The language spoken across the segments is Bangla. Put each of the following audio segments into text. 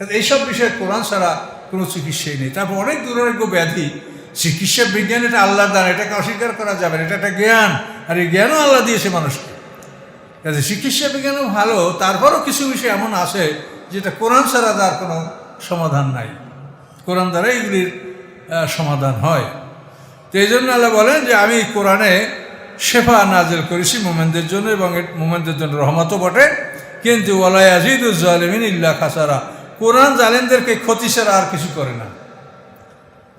এইসব বিষয়ে কোরআন ছাড়া কোনো চিকিৎসাই নেই। তারপর অনেক দুরারোগ্য ব্যাধি, চিকিৎসা বিজ্ঞান এটা আল্লাহর দান এটাকে অস্বীকার করা যাবে না, এটা একটা জ্ঞান। আর এই জ্ঞানও আল্লাহ দিয়েছে মানুষকে। কাজে চিকিৎসা বিজ্ঞানও ভালো, তারপরও কিছু বিষয় এমন আছে যেটা কোরআন ছাড়া তার কোনো সমাধান নাই। কোরআন দ্বারা এগুলির সমাধান হয়। তো এই জন্য আল্লাহ বলেন যে আমি কোরআনে শেফা নাজেল করেছি মোমেনদের জন্য এবং মোমেনদের জন্য রহমতও বটে। কিন্তু ওলাই আজিদুজ্জালিমিন ইল্লা খাসারা। কোরআন জালেনদেরকে ক্ষতি ছাড়া আর কিছু করে না।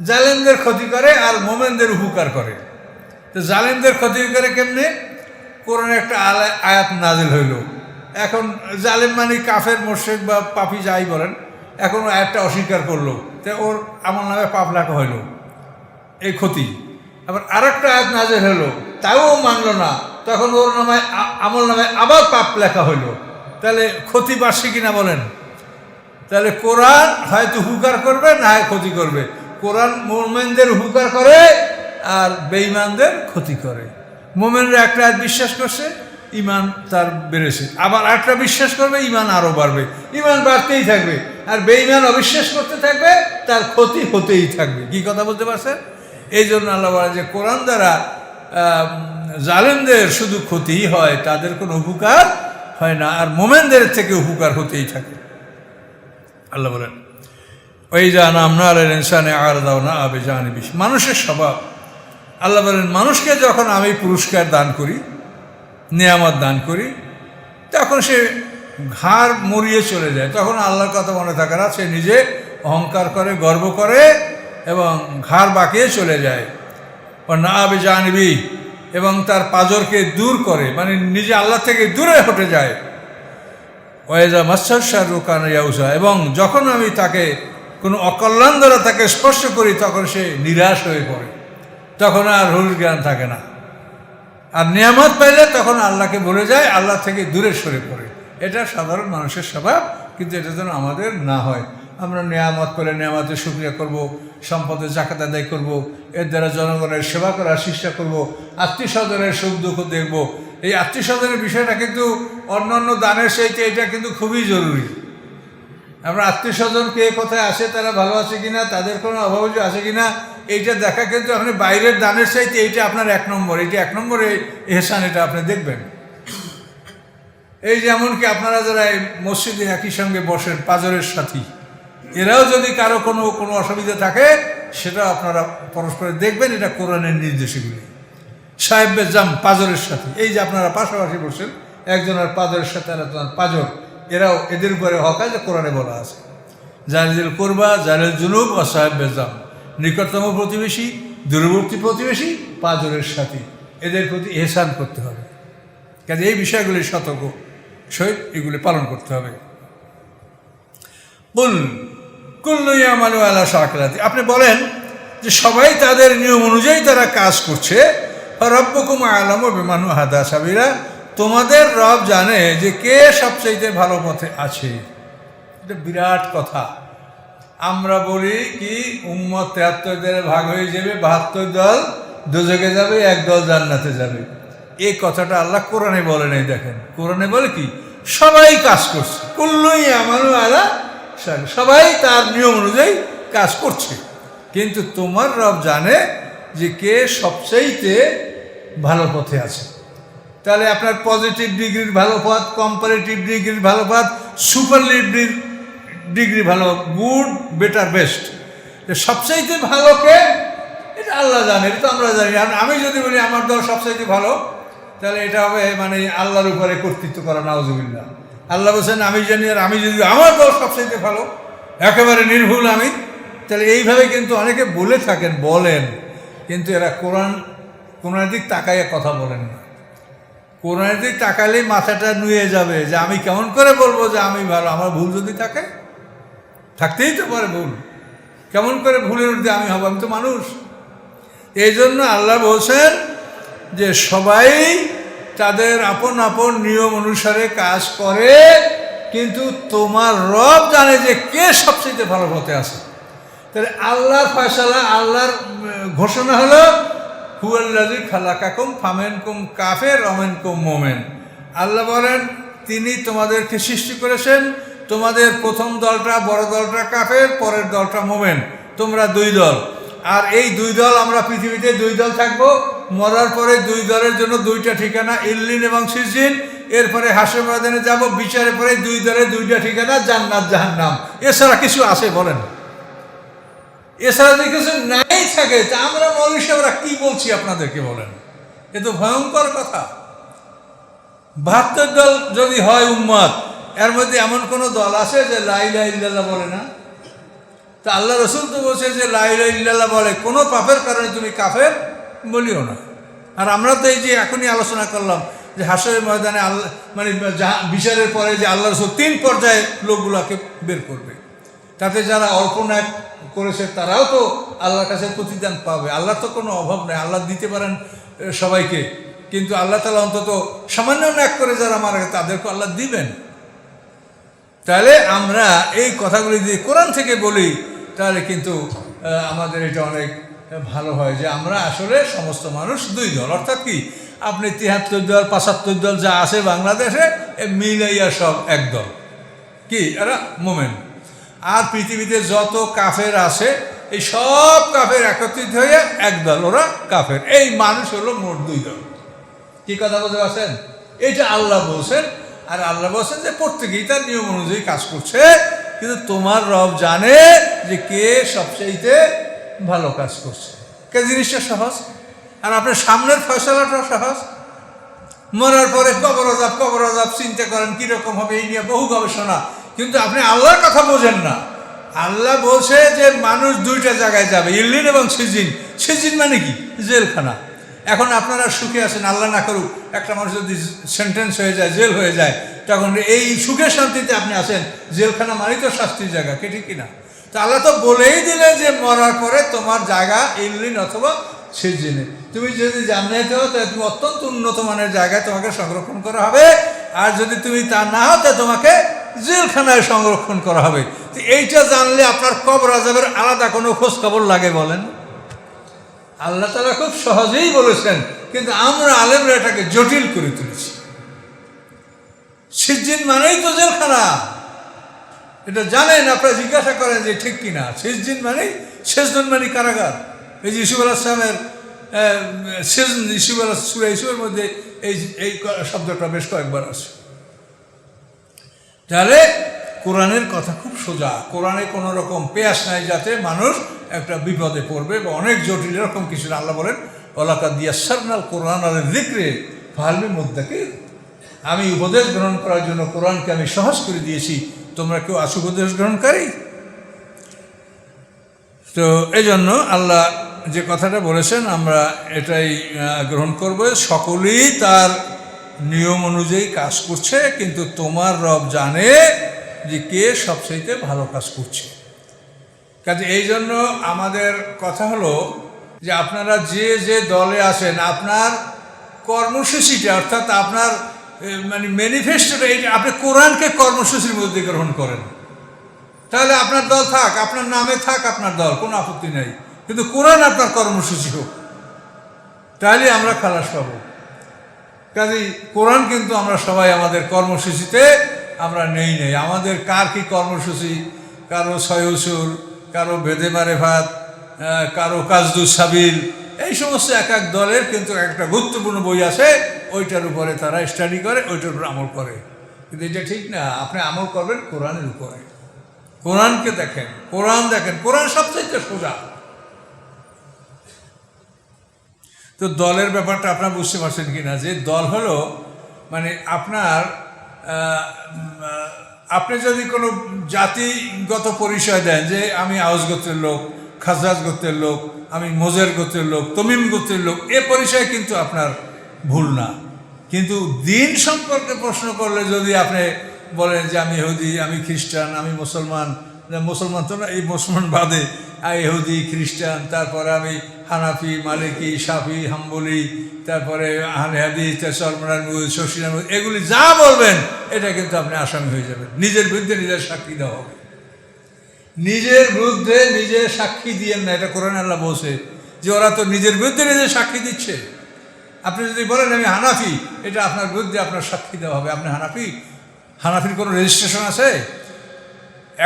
জালেনদের ক্ষতি করে আর মোমেনদের উপকার করে। তো জালেনদের ক্ষতি করে কেমনে? কোরআন একটা আয়াত নাজিল হইল। এখন জালেম মানে কাফের মোর্শেক বা পাপি যাই বলেন, এখন আয়াতটা অস্বীকার করল। তো ওর আমার নামে পাপ লেখা হইল। এই ক্ষতি। আবার আর একটা আয়াত নাজিল হলো তাও মানলো না। তখন ওর নামে আমল নামে আবার পাপ লেখা হইল। তাহলে ক্ষতি বাড়ছে কিনা বলেন? তাহলে কোরআন হয়তো হুকার করবে, না হয় ক্ষতি করবে। কোরআন মোমেনদের হুকার করে আর বেঈমানদের ক্ষতি করে। মোমেনরা একটা বিশ্বাস করছে ইমান তার বেড়েছে। আবার একটা বিশ্বাস করবে ইমান আরও বাড়বে। ইমান বাড়তেই থাকবে। আর বেঈমান অবিশ্বাস করতে থাকবে, তার ক্ষতি হতেই থাকবে। কি কথা বলতে পারছেন? এই জন্য আল্লাহ বলে যে, কোরআন দ্বারা জালেমদের শুধু ক্ষতিই হয়, তাদের কোনো উপকার হয় না। আর মোমেনদের থেকে উপকার হতেই থাকে। আল্লাহ বলেন, ওই যা নাম না আলেন ইনসানে আর দাও না আবে জানি বিশ। মানুষের স্বভাব। আল্লাহ বলেন, মানুষকে যখন আমি পুরস্কার দান করি, নিয়ামত দান করি, তখন সে ঘাড় মরিয়ে চলে যায়। তখন আল্লাহর কথা মনে থাকে না, সে নিজে অহংকার করে, গর্ব করে এবং ঘাড় বাঁকিয়ে চলে যায়। ও না আবে জানবি এবং তার পাজরকে দূর করে মানে নিজে আল্লাহ থেকে দূরে হটে যায়। ওয়েজা মাস্টার শাহরুখান ইয়াউসা এবং যখন আমি তাকে কোনো অকল্যাণ দ্বারা তাকে স্পর্শ করি, তখন সে নিরাশ হয়ে পড়ে। তখন আর হুশ জ্ঞান থাকে না। আর নিয়ামত পাইলে তখন আল্লাহকে বলে যায়, আল্লাহ থেকে দূরে সরে পড়ে। এটা সাধারণ মানুষের স্বভাব, কিন্তু এটা যেন আমাদের না হয়। আমরা নিয়ামত পেলে নিয়ামতের সুক্রিয়া করব সম্পদের জাকাত আদায় করব, এর দ্বারা জনগণের সেবা করার চেষ্টা করব, আত্মীয় স্বজনের সুখ দুঃখ দেখব। এই আত্মীয় স্বজনের বিষয়টা কিন্তু অন্যান্য দানের চাইতে এটা কিন্তু খুবই জরুরি। আমরা আত্মীয় স্বজন কে কোথায় আসে, তারা ভালো আছে কিনা, তাদের কোনো অভাব আছে কিনা, এইটা দেখা কিন্তু আপনি বাইরের দানের চাইতে এইটা আপনার এক নম্বর। এইটা এক নম্বরে এহসান, এটা আপনি দেখবেন। এই যেমন কি আপনারা যারা মসজিদে একই সঙ্গে বসেন, পাজরের সাথী, এরাও যদি কারও কোনো কোনো অসুবিধা থাকে সেটা আপনারা পরস্পরে দেখবেন, এটা কোরআনের নির্দেশগুলি। সাহেব জাম পাজরের সাথে, এই যে আপনারা পাশাপাশি বসেন একজনের পাজরের সাথে আর পাজর। এরাও এদের উপরে হক আছে, কোরআনে বলা আছে। জালিদুল কোরবা জালিল জুনুব ও সাহেব বেজাম নিকটতম প্রতিবেশী, দূরবর্তী প্রতিবেশী, পাজরের সাথে। এদের প্রতি এহসান করতে হবে। কাজে এই বিষয়গুলি সতর্ক। সহিত এগুলি পালন করতে হবে। কুল কুল্লুইয়া মানু আলা সাকরাতি আপনি বলেন যে সবাই তাদের নিয়ম অনুযায়ী তারা কাজ করছে। রব্বকুম আলম বিমানু হাদা সাবিরা তোমাদের রব জানে যে কে সবচাইতে ভালো পথে আছে। এটা বিরাট কথা। আমরা বলি কি, উম্মত তেহাত্তর দলে ভাগ হয়ে যাবে, বাহাত্তর দল দুজকে যাবে, এক দল জান্নাতে যাবে। এই কথাটা আল্লাহ কোরআনে বলে নেই, দেখেন। কোরআনে বলে কি? সবাই কাজ করছে। কুল্লুই আমারও আলা। সবাই তার নিয়ম অনুযায়ী কাজ করছে। কিন্তু তোমার রব জানে যে কে সবচাইতে ভালো পথে আছে। তাহলে আপনার পজিটিভ ডিগ্রির ভালো পথ কম্পারেটিভ ডিগ্রির ভালো পথ সুপারলিভ ডিগ্রি ভালো গুড বেটার বেস্ট সবচাইতে ভালো কে? এটা আল্লাহ জানে, এটা তো আমরা জানি। আমি যদি বলি আমার দল সবচাইতে ভালো, তাহলে এটা হবে মানে আল্লাহর উপরে কর্তৃত্ব করা নাওজুবিল্লা আল্লাহ বলছেন, আমি জানি আর আমি যদি আমার দল সবচাইতে ভালো, একেবারে নির্ভুল আমি, তাহলে এইভাবে কিন্তু অনেকে বলে থাকেন, বলেন। কিন্তু এরা কোরআন, কোরআনের দিক তাকাইয়া কথা বলেন না। কোরআনের দিক তাকালেই মাথাটা নুয়ে যাবে যে আমি কেমন করে বলব যে আমি ভালো, আমার ভুল যদি থাকে? থাকতেই তো পারে ভুল। কেমন করে ভুলের উঠতে আমি হব? আমি তো মানুষ। এই জন্য আল্লাহ বলছেন যে সবাই তাদের আপন আপন নিয়ম অনুসারে কাজ করে, কিন্তু তোমার রব জানে যে কে সবচেয়ে ভালো পথে আছে। তাহলে আল্লাহর ফয়সালা, আল্লাহর ঘোষণা হলো হুয়াল্লাজি খালাকাকুম ফামেন কুম কাফের অমেন কুম মোমেন। আল্লাহ বলেন, তিনি তোমাদেরকে সৃষ্টি করেছেন। তোমাদের প্রথম দলটা বড় দলটা কাফের, পরের দলটা মোমেন। তোমরা দুই দল। আর এই দুই দল, আমরা পৃথিবীতে দুই দল থাকব। মরার পরে দুই দলের জন্য দুইটা ঠিকানা, ইল্লিন এবং সিজিন এরপরে হাসে ময়দানে যাব, বিচারের পরে দুই দলের দুইটা ঠিকানা, জান্নাত, জাহান্নাম। এছাড়া কিছু আছে বলেন? এছাড়া কিছু নাই থাকে। আমরা মৌলী সাহেবরা কি বলছি আপনাদেরকে বলেন? এ তো ভয়ঙ্কর কথা। বাহাত্তর দল যদি হয় উম্মত, এর মধ্যে এমন কোনো দল আছে যে লাইলা ইল্লাল্লাহ বলে না? তা আল্লাহ রসুল তো বলছে যে লাইলা ইল্লাল্লাহ বলে, কোনো পাপের কারণে তুমি কাফের বলিও না। আর আমরা তো এই যে এখনই আলোচনা করলাম যে হাসরের ময়দানে আল্লাহ মানে বিচারের পরে যে আল্লাহ রসুল তিন পর্যায়ে লোকগুলোকে বের করবে। তাতে যারা ন্যাক করেছে, তারাও তো আল্লাহর কাছে প্রতিদান পাবে। আল্লাহ তো কোনো অভাব নেই, আল্লাহ দিতে পারেন সবাইকে। কিন্তু আল্লাহ তালা অন্তত সামান্য ন্যাক করে যারা মারা গেছে তাদেরকে আল্লাহ দিবেন। তাহলে আমরা এই কথাগুলি যদি কোরআন থেকে বলি, তাহলে কিন্তু আমাদের এটা অনেক ভালো হয় যে আমরা আসলে সমস্ত মানুষ দুই দল। অর্থাৎ কি, আপনি তিয়াত্তর দল, পঁচাত্তর দল যা আছে বাংলাদেশে মিলাইয়া সব এক দল। কি? এরা মোমেন। আর পৃথিবীতে যত কাফের আছে, এই সব কাফের একত্রিত হয়ে এক দল ওরা কাফের। এই মানুষ হলো মোট দুই দল। কি কথা বলতে পারছেন? এটা আল্লাহ বলছেন, আর আল্লাহ বলছেন যে প্রত্যেকেই তার নিয়ম অনুযায়ী কাজ করছে, কিন্তু তোমার রব জানে যে কে সবচেয়েতে ভালো কাজ করছে। কে জিনিসটা সহজ? আর আপনার সামনের ফয়সলাটা সহজ? মরার পরে কবর আজাব কবর আজাব চিন্তা করেন, কীরকম হবে এই নিয়ে বহু গবেষণা। কিন্তু আপনি আল্লাহর কথা বোঝেন না। আল্লাহ বলছে যে মানুষ দুইটা জায়গায় যাবে ইল্লিন এবং সিজিন। সিজিন মানে কি? জেলখানা। এখন আপনারা সুখে আছেন, আল্লাহ না করুক, একটা মানুষ যদি সেন্টেন্স হয়ে যায়, জেল হয়ে যায়, তখন এই সুখের শান্তিতে আপনি আছেন, জেলখানা মানেই তো শাস্তির জায়গা, কে ঠিক কিনা? তো আল্লাহ তো বলেই দিলে যে মরার পরে তোমার জায়গা ইল্লিন অথবা সিজিনে। তুমি যদি হও তাহলে তুমি অত্যন্ত উন্নত মানের জায়গায় তোমাকে সংরক্ষণ করা হবে। আর যদি তুমি তা না হও, তাহলে তোমাকে জেলখানায় সংরক্ষণ করা হবে। তো এইটা জানলে আপনার কবর আজাবের আলাদা কোনো খোঁজ খবর লাগে বলেন? আল্লাহ তালা খুব সহজেই বলেছেন, কিন্তু আমরা আলেমরা এটাকে জটিল করে তুলেছি। সিজিন মানেই তো জেলখানা। এটা জানেন, আপনারা জিজ্ঞাসা করেন যে ঠিক কিনা। সিজিন মানেই শেষজন মানে কারাগার। এই যে ইসুফ আলাহামের শেষ ইসুফ আলাহ সুরা ইসুফের মধ্যে এই এই শব্দটা বেশ কয়েকবার আছে। তাহলে কোরআনের কথা খুব সোজা। কোরআনে কোনো রকম পেয়াস নাই যাতে মানুষ একটা বিপদে পড়বে বা অনেক জটিল এরকম কিছু। আল্লাহ বলেন ওলাকা দিয়া সারনাল কোরআন আর দিকরে ফালবি মুদ্দাকে, আমি উপদেশ গ্রহণ করার জন্য কোরআনকে আমি সহজ করে দিয়েছি। তোমরা কেউ আছো উপদেশ গ্রহণকারী? তো এই জন্য আল্লাহ যে কথাটা বলেছেন, আমরা এটাই গ্রহণ করব। সকলেই তার নিয়ম অনুযায়ী কাজ করছে, কিন্তু তোমার রব জানে যে কে সবচাইতে ভালো কাজ করছে। কাজে এই জন্য আমাদের কথা হলো যে আপনারা যে যে দলে আছেন, আপনার কর্মসূচিটা অর্থাৎ আপনার মানে ম্যানিফেস্টোটা এইটা আপনি কোরআনকে কর্মসূচির মধ্যে গ্রহণ করেন। তাহলে আপনার দল থাক, আপনার নামে থাক আপনার দল, কোনো আপত্তি নেই। কিন্তু কোরআন আপনার কর্মসূচি হোক, তাহলে আমরা খালাস পাবো। কাজেই কোরআন কিন্তু আমরা সবাই আমাদের কর্মসূচিতে আমরা নেই নেই। আমাদের কার কি কর্মসূচি? কারও সয়সুর কারও বেদে মারে ভাত কারও কাজদুস সাবিল। এই সমস্ত এক এক দলের কিন্তু একটা গুরুত্বপূর্ণ বই আছে, ওইটার উপরে তারা স্টাডি করে, ওইটার উপর আমল করে। কিন্তু এটা ঠিক না। আপনি আমল করবেন কোরআনের উপরে। কোরআনকে দেখেন। কোরআন দেখেন। কোরআন সবচেয়ে সোজা। তো দলের ব্যাপারটা আপনার বুঝতে পারছেন কি না যে দল হলো মানে আপনার আপনি যদি কোনো জাতিগত পরিচয় দেন যে আমি আউস গোত্রের লোক, খাজরাজ গোত্রের লোক, আমি মোজের গোত্রের লোক, তমিম গোত্রের লোক, এ পরিচয় কিন্তু আপনার ভুল না। কিন্তু দিন সম্পর্কে প্রশ্ন করলে যদি আপনি বলেন যে আমি ইহুদি, আমি খ্রিস্টান, আমি মুসলমান মুসলমান তো না, এই মুসলমান বাদে ইহুদি, খ্রিস্টান, তারপরে আমি হানাফি, মালিকি সাফি হাম্বলি, তারপরে আহলে হাদিস সরমরান শশীরাম এগুলি যা বলবেন, এটা কিন্তু আপনি আসামি হয়ে যাবেন। নিজের বিরুদ্ধে নিজের সাক্ষী দেওয়া হবে। নিজের বিরুদ্ধে নিজে সাক্ষী দিয়েন না, এটা কোরআন আল্লাহ বলছে যে ওরা তো নিজের বিরুদ্ধে নিজের সাক্ষী দিচ্ছে। আপনি যদি বলেন আমি হানাফি, এটা আপনার বিরুদ্ধে আপনার সাক্ষী দেওয়া হবে। আপনি হানাফি? হানাফির কোনো রেজিস্ট্রেশন আছে?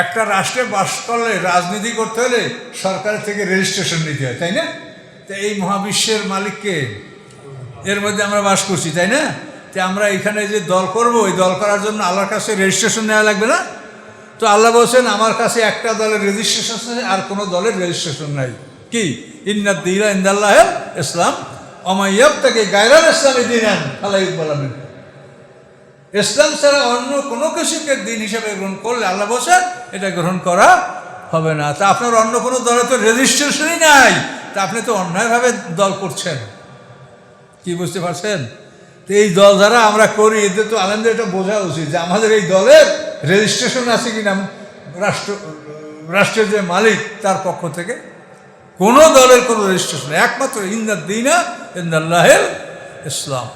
একটা রাষ্ট্রে বাস করলে, রাজনীতি করতে হলে সরকার থেকে রেজিস্ট্রেশন নিতে হয়, তাই না? তো এই মহাবিশ্বের মালিককে? এর মধ্যে আমরা বাস করছি, তাই না? তো আমরা এখানে যে দল করব ওই দল করার জন্য আল্লাহর কাছে রেজিস্ট্রেশন নেওয়া লাগবে না? তো আল্লাহ বলছেন, আমার কাছে একটা দলের রেজিস্ট্রেশন আছে, আর কোনো দলের রেজিস্ট্রেশন নাই। কি? ইন্নাদ দিরা ইন্দাল্লাহ ইসলাম। অমাইয়াব তাকে গায়রাল ইসলামী দিন আল্লাহ ইসলাম ছাড়া অন্য কোনো কিছুকে দিন হিসাবে গ্রহণ করলে আল্লাহ বলছেন, এটা গ্রহণ করা হবে না। তা আপনার অন্য কোনো দলে তো রেজিস্ট্রেশনই নাই। তা আপনি তো অন্যায়ভাবে দল করছেন। কি বুঝতে পারছেন? তো এই দল যারা আমরা করি, এদের তো আনন্দের এটা বোঝা উচিত যে আমাদের এই দলের রেজিস্ট্রেশন আছে কিনা। রাষ্ট্র, রাষ্ট্রের যে মালিক, তার পক্ষ থেকে কোনো দলের কোনো রেজিস্ট্রেশন। একমাত্র ইন্দার দিনা ইন্দাল্লাহের ইসলাম।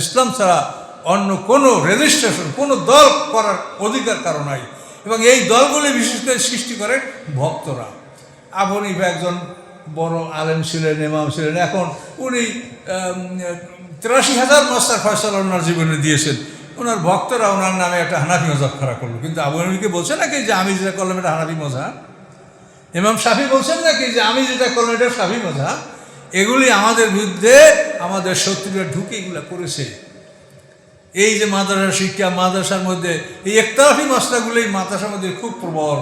ইসলাম ছাড়া অন্য কোনো রেজিস্ট্রেশন কোনো দল করার অধিকার কারও নাই। এবং এই দলগুলি বিশেষ করে সৃষ্টি করে ভক্তরা। হানিফা একজন বড় আলেম ছিলেন, ইমাম ছিলেন, এখন উনি তিরাশি হাজার মস্তার ফয়সলা ওনার জীবনে দিয়েছেন। ওনার ভক্তরা ওনার নামে একটা হানাফি মজাব খাড়া করল। কিন্তু আবু হানিফকে বলছে নাকি যে আমি যেটা করলাম এটা হানাফি মজা ইমাম শাফি বলছেন নাকি যে আমি যেটা করলাম এটা শাফি মজা এগুলি আমাদের বিরুদ্ধে আমাদের শত্রুরা ঢুকে এগুলো করেছে। এই যে মাদ্রাসা শিক্ষা, মাদ্রাসার মধ্যে এই একতরফি মশলাগুলো এই মাদ্রাসার মধ্যে খুব প্রবল।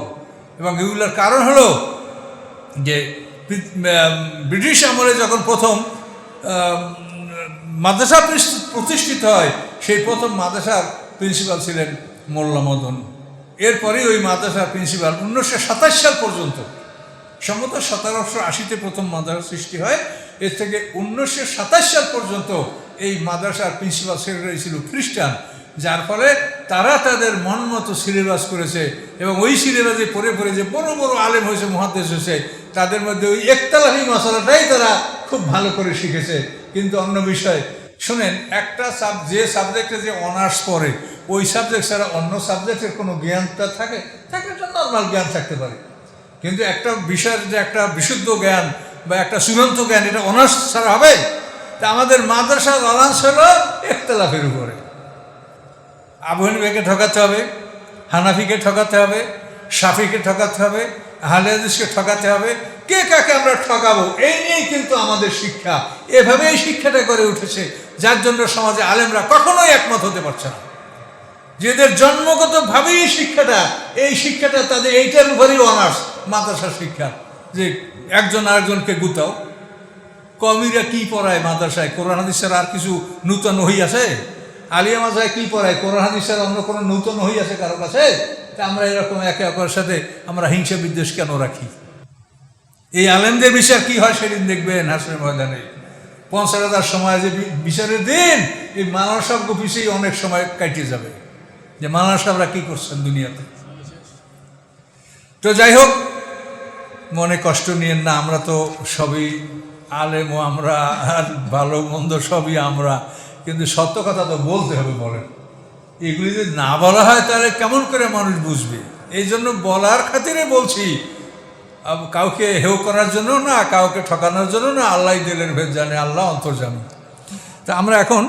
এবং এগুলোর কারণ হলো যে ব্রিটিশ আমলে যখন প্রথম মাদ্রাসা প্রতিষ্ঠিত হয়, সেই প্রথম মাদ্রাসার প্রিন্সিপাল ছিলেন মোল্লা মদন। এরপরেই ওই মাদ্রাসার প্রিন্সিপাল উনিশশো সাতাশ সাল পর্যন্ত, সম্ভবত সতেরোশো আশিতে প্রথম মাদ্রাসা সৃষ্টি হয়। এর থেকে উনিশশো সাতাশ সাল পর্যন্ত এই মাদ্রাসার প্রিন্সিপাল সেক্রেটারি ছিল খ্রিস্টান, যার ফলে তারা তাদের মন মতো সিলেবাস করেছে এবং ওই সিলেবাসে পড়ে পড়ে যে বড় বড় আলেম হয়েছে মহাদেশ হয়েছে, তাদের মধ্যে ওই একতলাফি মশলাটাই তারা খুব ভালো করে শিখেছে। কিন্তু অন্য বিষয়, শুনেন, একটা সাব, যে সাবজেক্টে যে অনার্স পড়ে, ওই সাবজেক্ট ছাড়া অন্য সাবজেক্টের কোনো জ্ঞানটা থাকে? থাকে একটা নর্মাল জ্ঞান থাকতে পারে। কিন্তু একটা বিষয়ের যে একটা বিশুদ্ধ জ্ঞান বা একটা চূড়ান্ত জ্ঞান, এটা অনার্স ছাড়া হবে? তা আমাদের মাদ্রাসার অনার্স হলো একতলাফের উপরে। আবু হানিফাকে ঠকাতে হবে, হানাফিকে ঠকাতে হবে, শাফিকে ঠকাতে হবে হালিয়াদিসকে ঠকাতে হবে। কে কাকে আমরা ঠকাবো? এই নিয়েই কিন্তু আমাদের শিক্ষা। এভাবেই শিক্ষাটা গড়ে উঠেছে, যার জন্য সমাজে আলেমরা কখনোই একমত হতে পারছে না। যেদের জন্মগতভাবেই এই শিক্ষাটা এই শিক্ষাটা তাদের এইটার উপরেই অনার্স মাদ্রাসার শিক্ষা। যে একজন আরেকজনকে গুতাও। কমিরা কি পড়ায় মাদ্রাসায়? কোরআন, হাদিসের আর কিছু নূতন হই আছে? আলিয়া মাজায় কি পড়ায়? কোরআন, হাদিসের অন্য কোনো নূতন হই আছে কারও কাছে? তা আমরা এরকম একে অপরের সাথে আমরা হিংসা বিদ্বেষ কেন রাখি? এই আলেমদের বিচার কি হয় সেদিন দেখবেন হাসনের ময়দানে? পঞ্চাশ হাজার সময় যে বিচারের দিন, এই মানার সব পিছিয়েই অনেক সময় কাটিয়ে যাবে। যে মানার সাহেবরা কি করছেন দুনিয়াতে? তো যাই হোক, মনে কষ্ট নিয়েন না, আমরা তো সবই আলেমও আমরা, আর ভালো মন্দ সবই আমরা। কিন্তু সত্য কথা তো বলতে হবে, বলেন। এগুলি যদি না বলা হয়, তাহলে কেমন করে মানুষ বুঝবে? এই জন্য বলার খাতিরে বলছি কাউকে হেউ করার জন্য না, কাউকে ঠকানোর জন্য না আল্লাহ দিলের ভেদ জানে, আল্লাহ অন্তর জানে। তা আমরা এখন